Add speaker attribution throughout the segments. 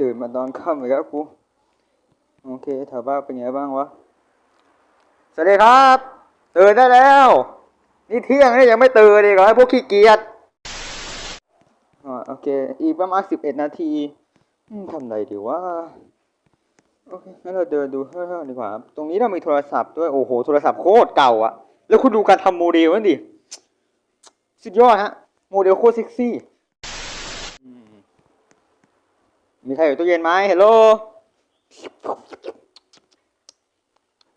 Speaker 1: ตื่นมาตอนค่ำอีกแล้วกูโอเคแถวบ้านเป็นไงบ้างวะ สวัสดีครับ ตื่นได้แล้ว นี่เที่ยงนี่ยังไม่ตื่นอีกเหรอไอ้พวกขี้เกียจอ่าโอเค อีกประมาณสิบเอ็ดนาทีทำไรดีวะ โอเค งั้นเราเดินดูข้ๆดีกว่า ตรงนี้เรามีโทรศัพท์ด้วย โอ้โห โทรศัพท์โคตรเก่าอะแล้วคุณดูการทำโมเดลนั่นดิ สุดยอดฮะ โมเดลโคตรเซ็กซี่อืม มีใครอยู่ตู้เย็นไหมเฮลโหล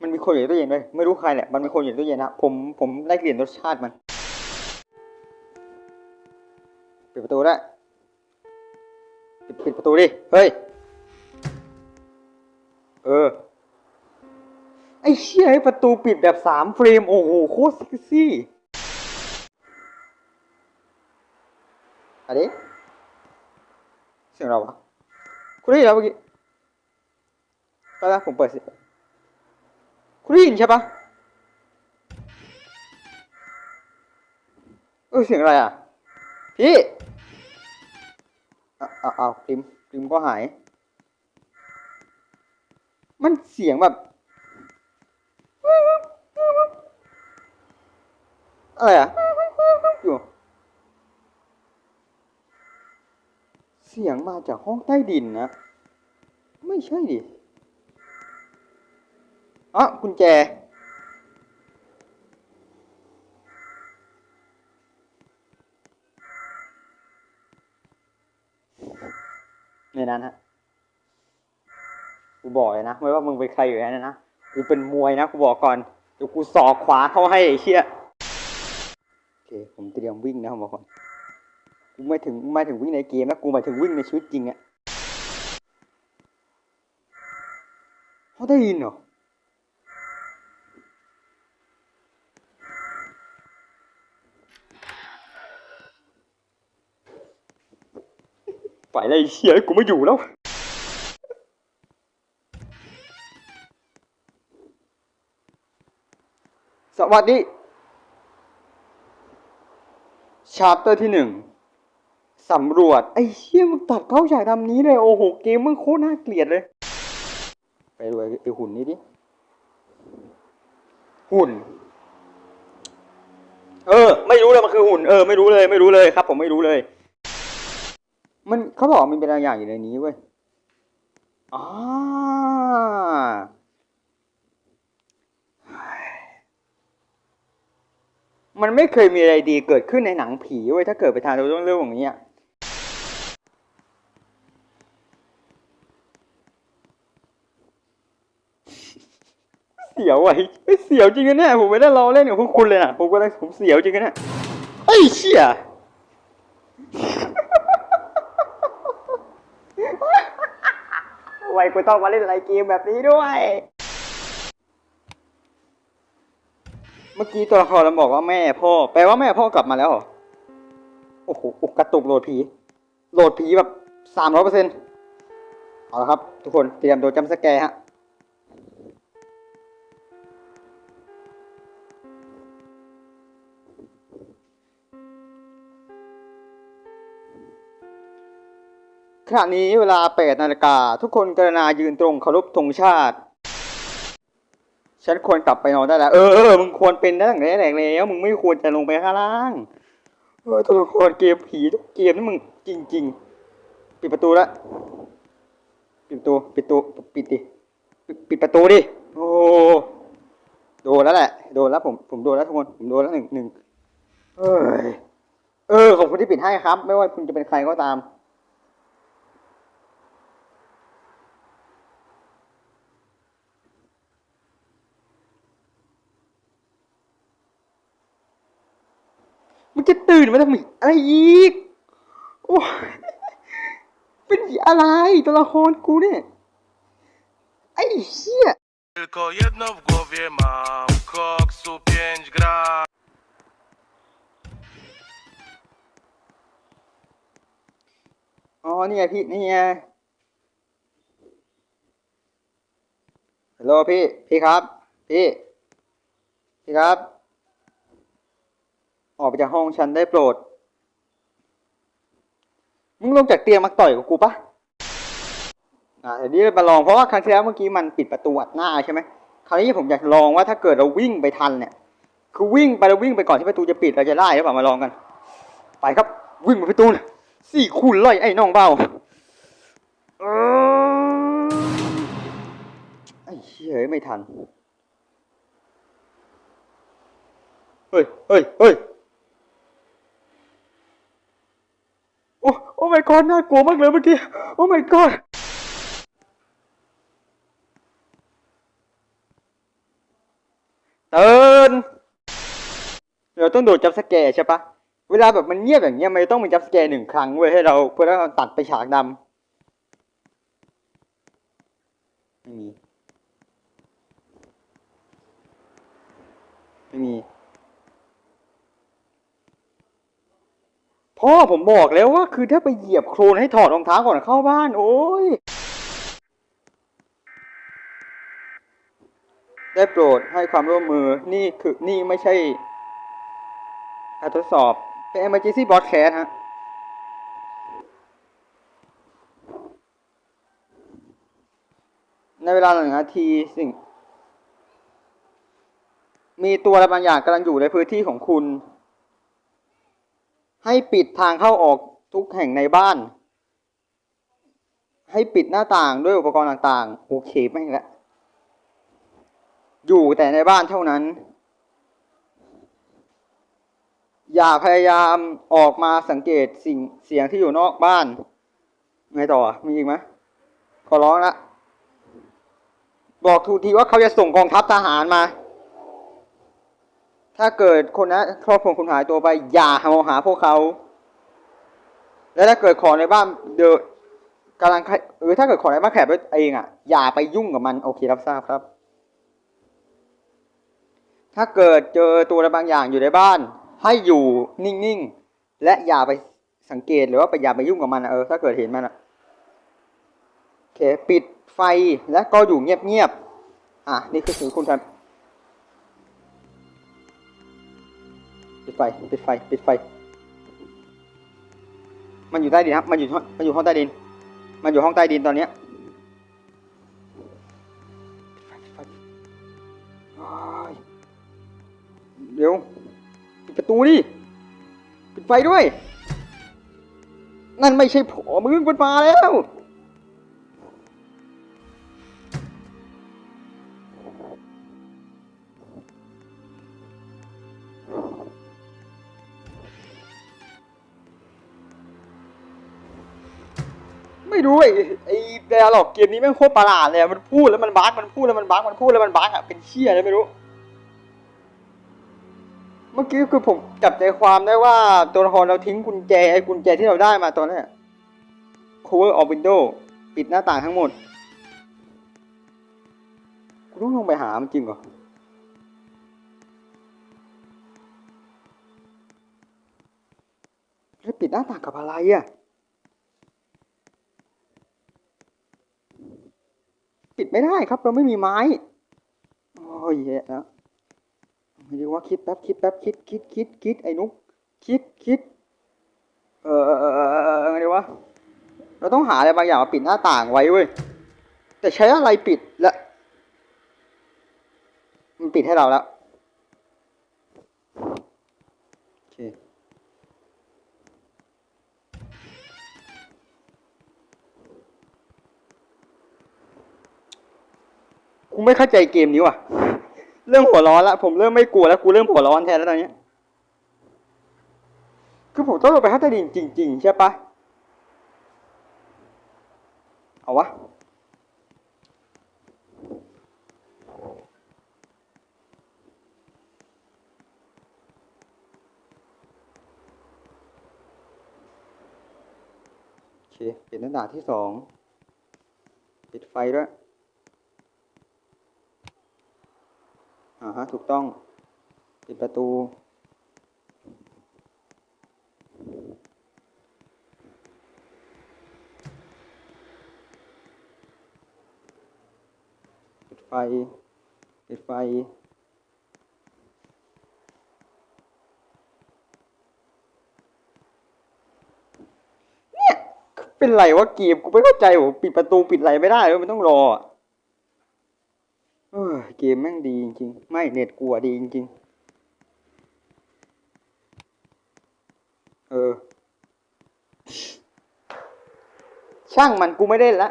Speaker 1: มันมีคนอยู่ในตู้เย็นด้วยไม่รู้ใครแหละ มันมีคนอยู่ในตู้เย็นนะ ผม ผมได้กลิ่นรสชาติมัน ปิดประตูได้ปิดปิดประตูดิ เฮ้ย เออ ไอ้เชี่ยไอ้ประตูปิดแบบสามเฟรม โอ้โห โคตรเซ็กซี่อะไรเสียงเราวะ คุณได้ยินเมื่อกี้ไปละผมเปิดสิคุณได้ยินใช่ปะเออเสียงอะไรอะ พี่อ้าวอ้าวอ้าวปริมปริมก็หาย มันเสียงแบบอะไรอะ อยู่ เสียงมาจากห้องใต้ดินนะ ไม่ใช่ดิอ๋อกุญแจ ในนั้นฮะ กูบอกเลยนะ ไม่ว่ามึงเป็นใครอยู่ในนั้นนะ กูเป็นมวยนะ กูบอกก่อน เดี๋ยวกูสอกขวาเข้าให้ไอ้เชี่ยโอเค ผมเตรียมวิ่งนะผมบอกก่อน กูไม่ถึงไม่ถึงวิ่งในเกมนะกูหมายถึงวิ่งในชีวิตจริงอะเขาได้ยินเหรอไปเลยเชี่ยกูไม่อยู่แล้วสวัสดีชาร์เตอร์ที่หนึ่ง สำรวจ ไอ้เชี่ยมึงตัดเข้าฉากทำนี้เลย โอ้โห เกมมึงโคตรน่าเกลียดเลย ไปดูไอ้ไอ้หุ่นนี้ดิ หุ่น เออ ไม่รู้เลยมันคือหุ่น เออ ไม่รู้เลย ไม่รู้เลยครับ ผมไม่รู้เลย มันเขาบอกมันเป็นอะไรอย่างอยู่ในนี้เว้ยอ่ามันไม่เคยมีอะไรดีเกิดขึ้นในหนังผีเว้ยถ้าเกิดไปทานเรื่องเรื่องอย่างนี้ย วไว้เฮ้ยเสียวจริงนะเนี่ยผมไม่ได้รอเล่นกับพวกคุณเลยนะผมก็เลยผมเสียวจริงนะเนี่ยไอ้ยเชี่ยทำไมกูต้องมาเล่นอะไรเกมแบบนี้ด้วย เมื่อกี้ตัวละครเราบอกว่าแม่พ่อ แปลว่าแม่พ่อกลับมาแล้วเหรอ โอ้โหอุกกระตุกโหลดผี โหลดผีแบบสามร้อยเปอร์เซ็นต์เอาละครับ ทุกคนเตรียมตัวจำสแกร์ฮะ ณะนี้เวลา 8 นาฬิกา ทุกคนกรณายืนตรงเคารพธงชาติ ฉันควรกลับไปนอนได้แล้วเออเออ มึงควรเป็นได้ตั้งแต่แรกแล้ว มึงไม่ควรจะลงไปข้างล่าง เออตัวละครเกมผีทุกเกมนี่มึงจริง ๆ ปิดประตูละปิดประตู ปิดประตู ปิดดิ ปิดประตูดิ โอ้โดนแล้วแหละ โดนแล้วผม ผมโดนแล้วทุกคน ผมโดนแล้วหนึ่งหนึ่งเอ้ยเออ ขอบคุณที่ปิดให้ครับ ไม่ว่าคุณจะเป็นใครก็ตาม มันจะ ตื่นมาทำไมอะไรอีก โอ้ยเป็นอะไรตัวละครกูเนี่ย ไอ้เชี่ย
Speaker 2: Tylko jedno w głowie mam Koksu 5 gram
Speaker 1: อ๋อนี่ไงพี่นี่ไงฮัลโหลพี่พี่ครับพี่พี่ครับ ออกไปจากห้องฉันได้โปรด มึงลงจากเตียงมาต่อยกับกูปะอ่าเดี๋ยวนี้มาลองเพราะว่าครั้งที่แล้วเมื่อกี้มันปิดประตูอัดหน้าใช่ไหมคราวนี้ผมอยากลองว่าถ้าเกิดเราวิ่งไปทันเนี่ย คือวิ่งไปแล้ววิ่งไปก่อนที่ประตูจะปิดเราจะได้หรือเปล่ามาลองกัน ไปครับ วิ่งไปประตูนะสี่คูณไล่ไอ้น้องเบาเออไอ้เหี้ยไม่ทัน เฮ้ย เฮ้ย เฮ้ย โอ้โอ้ my god น่ากลัวมากเลยเมื่อกี้ โอ้ my god เตือนเราต้องโดดจับสแกร์ใช่ปะเวลาแบบมันเงียบอย่างเงี้ยมันต้องมีจับสแกร์หนึ่งครั้งเว้ยให้เราเพื่อให้เราตัดไปฉากดำไม่มี ไม่มี พ่อผมบอกแล้วว่า คือถ้าไปเหยียบโครนให้ถอดรองเท้าก่อนเข้าบ้าน โอ้ย ได้โปรดให้ความร่วมมือนี่คือนี่ไม่ใช่การทดสอบ เป็น emergency broadcast ฮะในเวลาหนึ่งนาทีสิ่ง มีตัวอะไรบางอย่างกำลังอยู่ในพื้นที่ของคุณ ให้ปิดทางเข้าออกทุกแห่งในบ้าน ให้ปิดหน้าต่างด้วยอุปกรณ์ต่างๆ โอเคไม่ละ อยู่แต่ในบ้านเท่านั้น อย่าพยายามออกมาสังเกตสิ่งเสียงที่อยู่นอกบ้าน ไงต่อ มีอีกไหมขอร้องละ บอกทูทีว่าเขาจะส่งกองทัพทหารมา ถ้าเกิดคนนะครอบครัวคุณหายตัวไป อย่าหาหาพวกเขา และถ้าเกิดของในบ้านเดอะกำลังครหรือถ้าเกิดของในบ้านแขกเองอะ อย่าไปยุ่งกับมัน โอเครับทราบครับ ถ้าเกิดเจอตัวอะไรบางอย่างอยู่ในบ้าน ให้อยู่นิ่งๆ และอย่าไปสังเกตหรือว่าไปอย่าไปยุ่งกับมันเออ ถ้าเกิดเห็นมันอะโอเค ปิดไฟและก็อยู่เงียบๆ อะ นี่คือสิ่งคุณทำ ปิดไฟปิดไฟปิดไฟ มันอยู่ใต้ดินครับ มันอยู่ห้องมันอยู่ห้องใต้ดิน มันอยู่ห้องใต้ดินตอนเนี้ยเดี๋ยวปิดประตูดิปิดไฟด้วย นั่นไม่ใช่ผัวมึงมันมาแล้ว ไม่รู้ไอ้ไอ้ไดอะล็อกเกมนี้แม่งโคตรประหลาดเลยอะมันพูดแล้วมันบั๊กมันพูดแล้วมันบั๊กมันพูดแล้วมันบั๊กอะเป็นเชี่ยเลยไม่รู้ เมื่อกี้คือผมจับใจความได้ว่าตัวละครเราทิ้งกุญแจไอ้กุญแจที่เราได้มาตอนนี้ cover of window ปิดหน้าต่างทั้งหมดกูต้ลงไปหามันจริงเหรอแล้วปิดหน้าต่างกับอะไรอะ ปิดไม่ได้ครับ เราไม่มีไม้ โอ้ยแย่แล้วไม่รู้ว่าคิดแป๊บคิดแป๊บคิดคิดคิดคิดไอ้นุ๊กคิดคิด เออเออเออเออเออไงดีวะเราต้องหาอะไรบางอย่างมาปิดหน้าต่างไว้เว้ยแต่ใช้อะไรปิดละมันปิดให้เราแล้วโอเค กูไม่เข้าใจเกมนี้ว่ะ เริ่มหัวร้อนละผมเริ่มไม่กลัวแล้วกูเริ่มหัวร้อนแทนแล้วตอนเนี้ยคือผมต้องลงไปฮัตตาดินจริง ๆ ใช่ปะเอาวะ โอเค ปิดหน้าต่างที่สอง ปิดไฟด้วย อ่าฮะ ถูกต้อง ปิดประตู ปิดไฟ ปิดไฟ เนี่ย เป็นไรวะเกมกูไม่เข้าใจว่าปิดประตูปิดอะไรไม่ได้เลยมันต้องรออะเออ เกมแม่งดีจริงๆ ไม่เน็ตกลัวดีจริงๆ เออ ช่างมันกูไม่เล่นละ